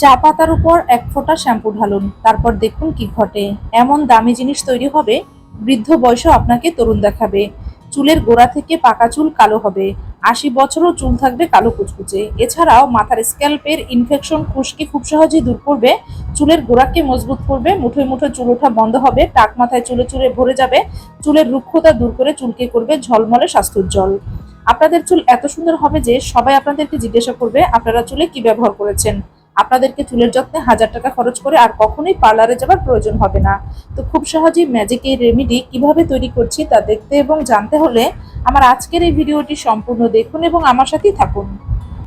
চা পাতার উপর এক ফোঁটা শ্যাম্পু ঢালুন, তারপর দেখুন কি ঘটে। এমন দামি জিনিস তৈরি হবে, বৃদ্ধ বয়সেও আপনাকে তরুণ দেখাবে। চুলের গোড়া থেকে পাকা চুল কালো হবে, আশি বছরও চুল থাকবে কালো কুচকুচে। এছাড়াও মাথার স্ক্যাল্পের ইনফেকশন খুশকি খুব সহজেই দূর করবে, চুলের গোড়াকে মজবুত করবে, মুঠোয় মুঠোয় চুল ওঠা বন্ধ হবে, টাক মাথায় চুলে চুলে ভরে যাবে, চুলের রুক্ষতা দূর করে চুলকে করবে ঝলমলে স্বাস্থ্যোজ্জ্বল আপনাদের চুল এত সুন্দর হবে যে সবাই আপনাদেরকে জিজ্ঞাসা করবে, আপনারা চুলে কি ব্যবহার করেছেন? আপনাদেরকে চুলের যত্নে হাজার টাকা খরচ করে আর কখনোই পার্লারে যাবার প্রয়োজন হবে না। তো খুব সহজেই ম্যাজিক এই রেমেডি কীভাবে তৈরি করছি তা দেখতে এবং জানতে হলে আমার আজকের এই ভিডিওটি সম্পূর্ণ দেখুন এবং আমার সাথেই থাকুন।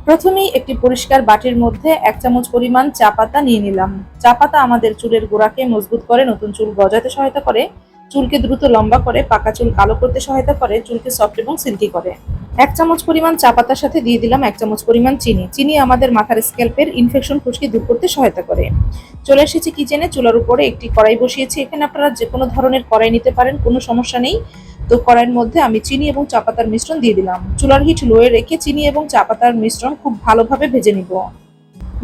প্রথমেই একটি পরিষ্কার বাটির মধ্যে এক চামচ পরিমাণ চা পাতা নিয়ে নিলাম। চা পাতা আমাদের চুলের গোড়াকে মজবুত করে, নতুন চুল গজাতে সহায়তা করে, চুলকে দ্রুত লম্বা করে, পাকা চুল কালো করতে সহায়তা করে, চুলকে সফট এবং সিল্কি করে। এক চামচ পরিমাণ চা পাতার সাথে দিয়ে দিলাম এক চামচ পরিমাণ চিনি। চিনি আমাদের মাথার স্ক্যাল্পের ইনফেকশন খুশকি দূর করতে সহায়তা করে। চলে এসেছি কিচেনে চুলার উপরে একটি কড়াই বসিয়েছি। এখানে আপনারা যে কোনো ধরনের কড়াই নিতে পারেন, কোনো সমস্যা নেই। তো কড়াইয়ের মধ্যে আমি চিনি এবং চা পাতার মিশ্রণ দিয়ে দিলাম। চুলার হিট লোয়ে রেখে চিনি এবং চা পাতার মিশ্রণ খুব ভালোভাবে ভেজে নিব।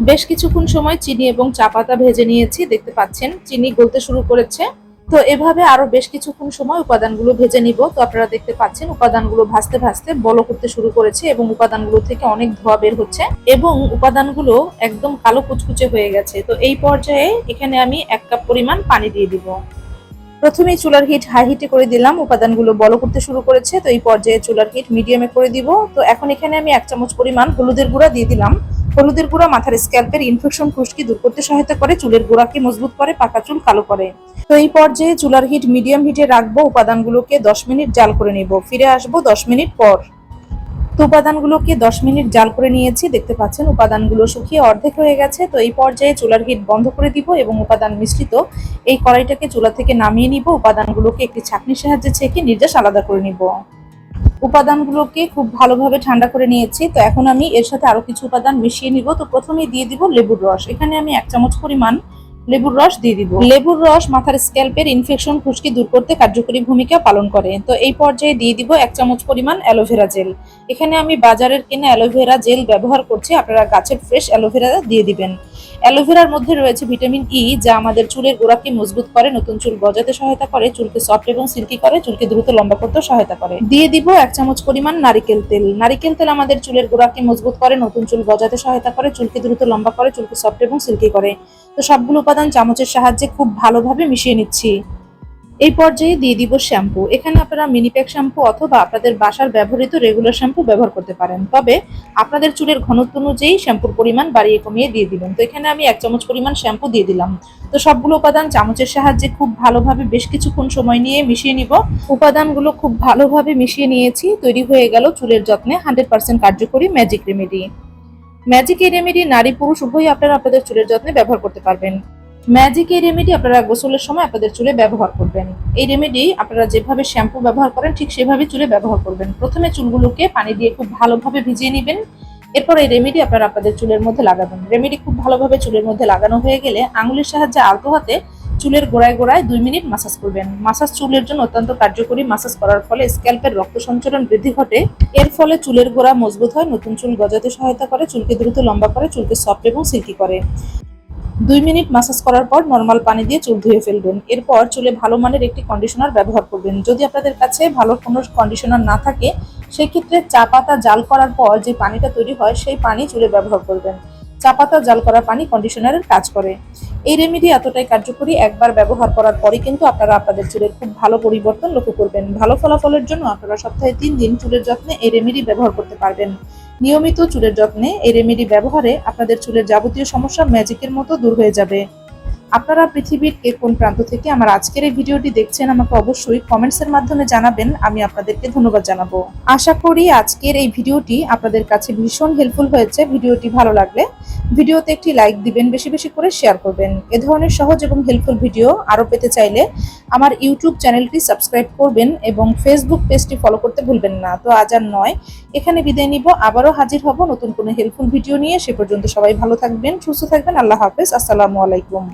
বেশ কিছুক্ষণ সময় চিনি এবং চা পাতা ভেজে নিয়েছি, দেখতে পাচ্ছেন। চিনি গলতে শুরু করেছে। তো এভাবে আরও বেশ কিছুক্ষণ সময় উপাদানগুলো ভেজে নিব। তো আপনারা দেখতে পাচ্ছেন, উপাদানগুলো ভাজতে ভাজতে বল করতে শুরু করেছে এবং উপাদানগুলো থেকে অনেক ধোয়া বের হচ্ছে এবং উপাদানগুলো একদম কালো কুচকুচে হয়ে গেছে। তো এই পর্যায়ে এখানে আমি এক কাপ পরিমাণ পানি দিয়ে দিব। প্রথমে চুলার হিট হাই হিটে করে দিলাম, উপাদানগুলো বল করতে শুরু করেছে। তো এই পর্যায়ে চুলার হিট মিডিয়ামে করে দিব। তো এখন এখানে আমি এক চামচ পরিমাণ হলুদের গুঁড়া দিয়ে দিলাম। হলুদের গুঁড়া, মাথার স্ক্যাল্পের ইনফেকশন খুশকি দূর করতে সহায়তা করে, চুলের গোড়াকে মজবুত করে, পাকা চুল কালো করে। তো এই পর্যায়ে চুলার হিট মিডিয়াম হিটে রাখব, উপাদানগুলোকে দশ মিনিট জাল করে নিব। ফিরে আসব দশ মিনিট পর। তো উপাদানগুলোকে দশ মিনিট জাল করে নিয়েছি, দেখতে পাচ্ছেন উপাদানগুলো শুকিয়ে অর্ধেক হয়ে গেছে। তো এই পর্যায়ে চুলার হিট বন্ধ করে দিব এবং উপাদান মিশ্রিত এই কড়াইটাকে চুলা থেকে নামিয়ে নিব। উপাদানগুলোকে একটি ছাঁকনির সাহায্যে ছেঁকে নির্দেশ আলাদা করে নিব। উপাদানগুলোকে খুব ভালোভাবে ঠান্ডা করে নিয়েছি। তো এখন আমি এর সাথে আরও কিছু উপাদান মিশিয়ে নিব। তো প্রথমেই দিয়ে দিব লেবুর রস। এখানে আমি এক চামচ পরিমাণ লেবুর রস দিয়ে দিব। লেবুর রস মাথার স্ক্যাল্পের ইনফেকশন খুশকি দূর করতে কার্যকরী ভূমিকা পালন করে। তো এই পর্যায়ে দিয়ে দিব এক চামচ পরিমাণ অ্যালোভেরা জেল এখানে আমি বাজারের কেনা অ্যালোভেরা জেল ব্যবহার করছি, আপনারা গাছের ফ্রেশ অ্যালোভেরা দিয়ে দিবেন। অ্যালোভেরার মধ্যে রয়েছে ভিটামিন ই যা আমাদের চুলের গোড়াকে মজবুত করে, নতুন চুল গজাতে সহায়তা করে, চুলকে সফট এবং সিল্কি করে, চুলকে দ্রুত লম্বা করতে সহায়তা করে। দিয়ে দিব এক চামচ পরিমাণ নারিকেল তেল। নারিকেল তেল আমাদের চুলের গোড়াকে মজবুত করে, নতুন চুল গজাতে সহায়তা করে, চুলকে দ্রুত লম্বা করে, চুলকে সফট এবং সিল্কি করে। তো সবগুলো উপাদান চামচের সাহায্যে খুব ভালোভাবে মিশিয়ে নিচ্ছি। এই পর্যায়ে দিয়ে দিব শ্যাম্পু। এখানে আপনারা মিনি প্যাক শ্যাম্পু অথবা আপনাদের বাসার ব্যবহৃত রেগুলার শ্যাম্পু ব্যবহার করতে পারেন। তবে আপনাদের চুলের ঘনত্ব অনুযায়ী শ্যাম্পুর পরিমাণ বাড়িয়ে কমিয়ে দিয়ে দিবেন। তো এখানে আমি এক চামচ পরিমাণ শ্যাম্পু দিয়ে দিলাম। তো সবগুলো উপাদান চামচের সাহায্যে খুব ভালোভাবে বেশ কিছুক্ষণ সময় নিয়ে মিশিয়ে নিব। উপাদানগুলো খুব ভালোভাবে মিশিয়ে নিয়েছি। তৈরি হয়ে গেল চুলের যত্নে হান্ড্রেড পার্সেন্ট কার্যকরী ম্যাজিক রেমেডি। ম্যাজিক এই রেমেডি নারী পুরুষ উভয়ই আপনারা আপনাদের চুলের যত্নে ব্যবহার করতে পারবেন। ম্যাজিক এই রেমেডি আপনারা গোসলের সময় আপনাদের চুলে ব্যবহার করবেন। এই রেমেডি আপনারা যেভাবে শ্যাম্পু ব্যবহার করেন, ঠিক সেভাবে চুলে ব্যবহার করবেন। প্রথমে চুলগুলোকে পানি দিয়ে খুব ভালোভাবে ভিজিয়ে নেবেন। এরপর এই রেমেডি আপনারা আপনাদের চুলের মধ্যে লাগাবেন। রেমেডি খুব ভালোভাবে চুলের মধ্যে লাগানো হয়ে গেলে আঙুলের সাহায্যে আলতো হাতে চুলের গোড়ায় গোড়ায় দুই মিনিট মাসাজ করবেন। মাসাজ চুলের জন্য অত্যন্ত কার্যকরী মাসাজ করার ফলে স্ক্যাল্পের রক্ত সঞ্চালন বৃদ্ধি ঘটে। এর ফলে চুলের গোড়া মজবুত হয়, নতুন চুল গজাতে সহায়তা করে, চুলকে দ্রুত লম্বা করে, চুলকে সফট এবং সিল্কি করে। দুই মিনিট মাসাজ করার পর নর্মাল পানি দিয়ে চুল ধুয়ে ফেলবেন। এরপর চুলে ভালো মানের একটি কন্ডিশনার ব্যবহার করবেন। যদি আপনাদের কাছে ভালো কোনো কন্ডিশনার না থাকে, সেক্ষেত্রে চা পাতা জাল করার পর যে পানিটা তৈরি হয়, সেই পানি চুলে ব্যবহার করবেন। চা পাতা জাল করা পানি কন্ডিশনারের কাজ করে। এই রেমেডি এতটাই কার্যকরী, একবার ব্যবহার করার পরে কিন্তু আপনারা আপনাদের চুলের খুব ভালো পরিবর্তন লক্ষ্য করবেন। ভালো ফলাফলের জন্য আপনারা সপ্তাহে তিন দিন চুলের যত্নে এই রেমেডি ব্যবহার করতে পারবেন। নিয়মিত চুলের যত্নে এই রেমেডি ব্যবহারে আপনাদের চুলের যাবতীয় সমস্যা ম্যাজিকের মতো দূর হয়ে যাবে। আপনারা পৃথিবীর কে কোন প্রান্ত থেকে আমার আজকের এই ভিডিওটি দেখছেন, আমাকে অবশ্যই কমেন্টস এর মাধ্যমে জানাবেন, আমি আপনাদেরকে ধন্যবাদ জানাব। আশা করি আজকের এই ভিডিওটি আপনাদের কাছে ভীষণ হেল্পফুল হয়েছে, ভিডিওটি ভালো লাগলে ভিডিওতে একটি লাইক দিবেন, বেশি বেশি করে শেয়ার করবেন। এ ধরনের সহজ এবং হেল্পফুল ভিডিও আরও পেতে চাইলে আমার ইউটিউব চ্যানেলটি সাবস্ক্রাইব করবেন এবং ফেসবুক পেজটি ফলো করতে ভুলবেন না। তো আজ আর নয়, এখানে বিদায় নিব, আবারও হাজির হব নতুন কোনো হেল্পফুল ভিডিও নিয়ে। সে পর্যন্ত সবাই ভালো থাকবেন, সুস্থ থাকবেন, আল্লাহ হাফেজ, আসসালামু আলাইকুম।